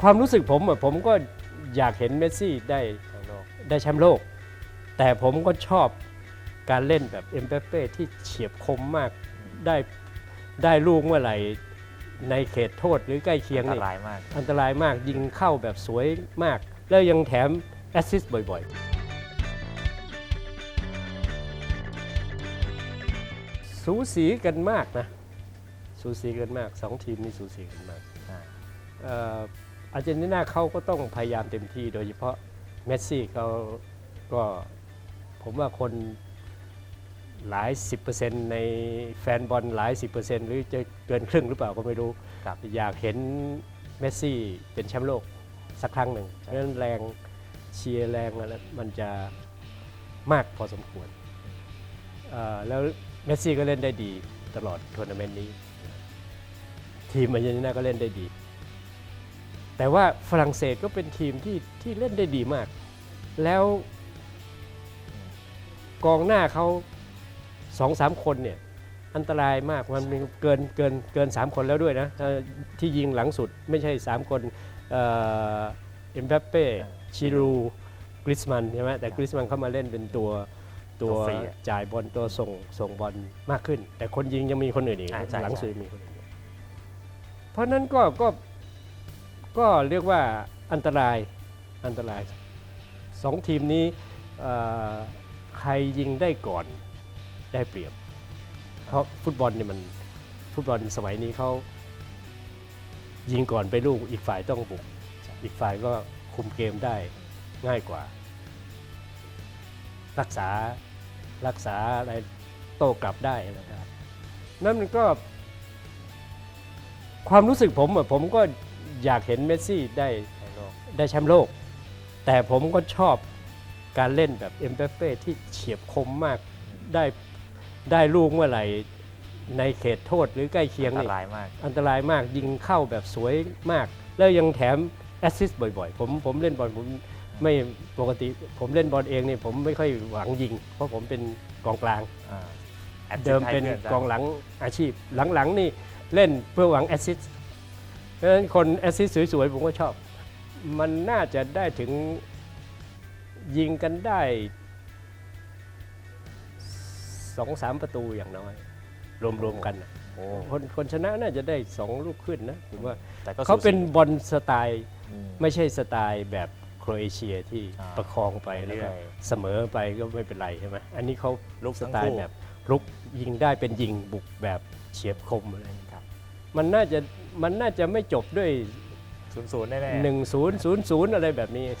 ความรู้สึกผมอะผมก็อยากเห็นเมสซี่ได้ทั้งโลกได้แชมป์โลก แต่ผมก็ชอบการเล่นแบบเอ็มเปเป้ที่เฉียบคมมากได้ได้ลูกเมื่อไหร่ในเขตโทษหรือใกล้เคียงอันตนี่รายมาก อันตรายมากยิงเข้าแบบสวยมาก แล้วยังแถมแอสซิสต์บ่อยๆ สูสีกันมากนะ สูสีกันมากสองทีมนี่สูสีกันมาก อ่าเอ่ออาร์เจนตินาเขาก็ต้องพยายามเต็มที่ โดยเฉพาะเมสซี่เขาก็ผมว่าคนหลายสิบเปอร์เซ็นต์ในแฟนบอลหลายสิบเปอร์เซ็นต์หรือจะเกินครึ่งหรือเปล่าก็ไม่รู้ครับอยากเห็นเมสซี่เป็นแชมป์โลกสักครั้งหนึ่งเพราะฉะนั้นแรงเชียร์แรงอะไรมันจะมากพอสมควรเอ่อแล้วเมสซี่ก็เล่นได้ดีตลอดทัวร์นาเมนต์นี้ ทีมอาร์เจนตินาก็เล่นได้ดี แต่ว่าฝรั่งเศสก็เป็นทีมที่ที่เล่นได้ดีมาก แล้วกองหน้าเขาสองสามคนเนี่ยอันตรายมากมันมีเกินเกินเกิน 3 คนแล้วด้วยนะเอ่อที่ยิงหลังสุดไม่ใช่ 3 คนเอ่อ็มบัปเป้ชิรูกริสมันใช่ไหมแต่กริสมันเข้ามาเล่นเป็นตัวตัวตัวฟรีอะจ่ายบอลตัวส่งส่งบอลมากขึ้น แต่คนยิงยังมีคนอื่นอีกอ่าใช่หลังใช่สุดมีคนอื่นอีกเพราะฉะนั้นก็ก็ ก็เรียกว่าอันตรายอันตรายสองทีมนี้ใครยิงได้ก่อนได้เปรียบ เพราะฟุตบอลเนี่ยมันฟุตบอลสมัยนี้เขายิงก่อนไปลูกอีกฝ่ายต้องบุก อีกฝ่ายก็คุมเกมได้ง่ายกว่า รักษารักษาอะไรโต้กลับได้อะไรได้นั่นก็ ความรู้สึกผมผมก็ อยากเห็นเมสซี่ได้ทั้งโลกได้แชมป์โลก แต่ผมก็ชอบการเล่นแบบเอ็มเปเป้ที่เฉียบคมมากได้ได้ลูกเมื่อไหร่ในเขตโทษหรือใกล้เคียงอันตนี่รายมาก อันตรายมากยิงเข้าแบบสวยมาก แล้วยังแถมแอสซิสต์บ่อยๆ ผมผมเล่นบอลผมไม่ปกติผมเล่นบอลเองเนี่ยผมไม่ค่อยหวังยิง เพราะผมเป็นกองกลางอ่าแอดเดิมเป็นให้พื่กองหลังอาชีพหลังๆนี่เล่นเพื่อหวังแอสซิสต์ เพราะฉะนั้นคนแอสซิสต์สวยๆ ผมก็ชอบ มันน่าจะได้ถึงยิงกันได้สองสามประตูอย่างน้อย รวมๆกันน่ะโอ้คนคนชนะน่าจะได้สองลูกขึ้นนะผมว่าแต่ก็เขาเป็นสูสีบอลสไตล์อืมไม่ใช่สไตล์แบบโครเอเชียที่อ่าประคองไปแล้วก็เรื่อยเสมอไปก็ไม่เป็นไรใช่ไหมอันนี้เขาลุกสทั้งไตล์คู่แบบลุกยิงได้เป็นยิงบุกแบบเฉียบคมอะไรครับ มันน่าจะมันน่าจะไม่จบด้วย ศูนย์ศูนย์แน่ๆ 1 0 0 0 อะไรแบบนี้ค